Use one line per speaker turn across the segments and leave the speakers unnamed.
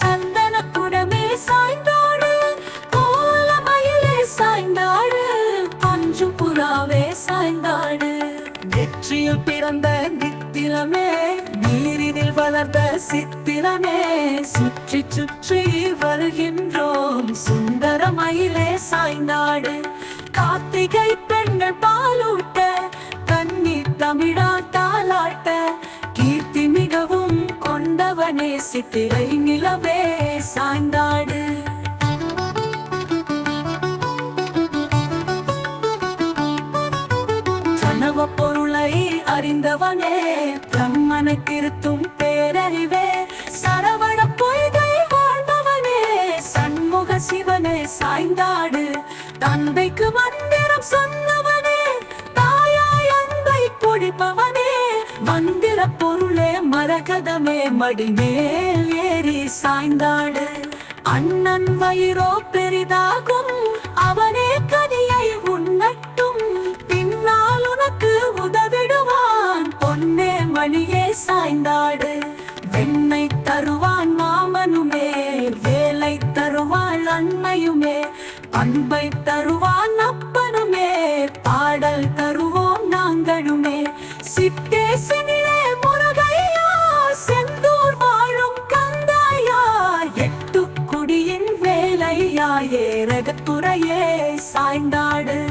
சந்தன குடமே சாய்ந்தாடு கோல மயிலே சாய்ந்தாடு பஞ்சு புறாவே சாய்ந்தாடு நெற்றியில் பிறந்த நித்திரமே நீரினில் வளர்ந்த சித்திரமே சுற்றி சுற்றி வருகின்றோம் சுந்தர மயிலே சாய்ந்தாடு. கார்த்திகை பெண்கள் பாலூட்ட கண்ணி தமிழா தாலாட்ட கொண்டவனே சித்திரை நிலவே சாய்ந்தாடு. கனவ பொருளை அறிந்தவனே பிரம்மனை திருத்தும் பேரறிவே சரவண பொய்கை வாழ்ந்தவனே சண்முக சிவனே சாய்ந்தாடு. தந்தைக்கு மந்திரம் சொன்னவன் கதமே மடிமேல் ஏறி சாய்ந்தாடு. அண்ணன் வயிறோ பெரிதாகும் அவனே கதியை உண்ணட்டும். பின்னால் உனக்கு உதவிடுவான் பொன்னே மணியே சாய்ந்தாடு. வெண்ணை தருவான் மாமனுமே வேலை தருவாள் அன்னையுமே. அன்பை தருவான் அப்பனுமே பாடல் தருவோம் நாங்களுமே. சித்தேசனிலே துறையே சாய்ந்தாடு.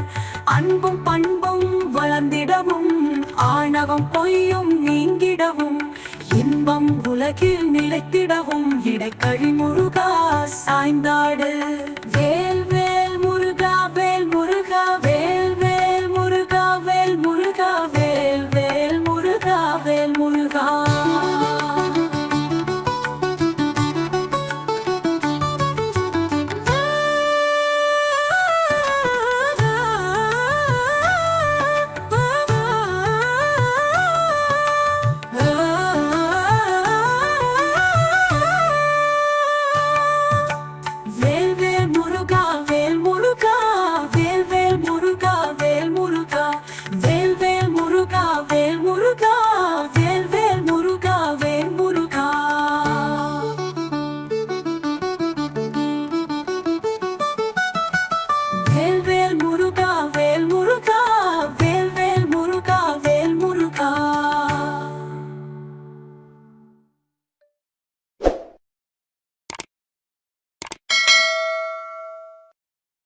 அன்பும் பண்பும் வளர்ந்திடவும் ஆணவம் பொய்யும் நீங்கிடவும் இன்பம் உலகில் நிலைத்திடவும் இடைக்கழி முருகா சாய்ந்தாடு. வேல்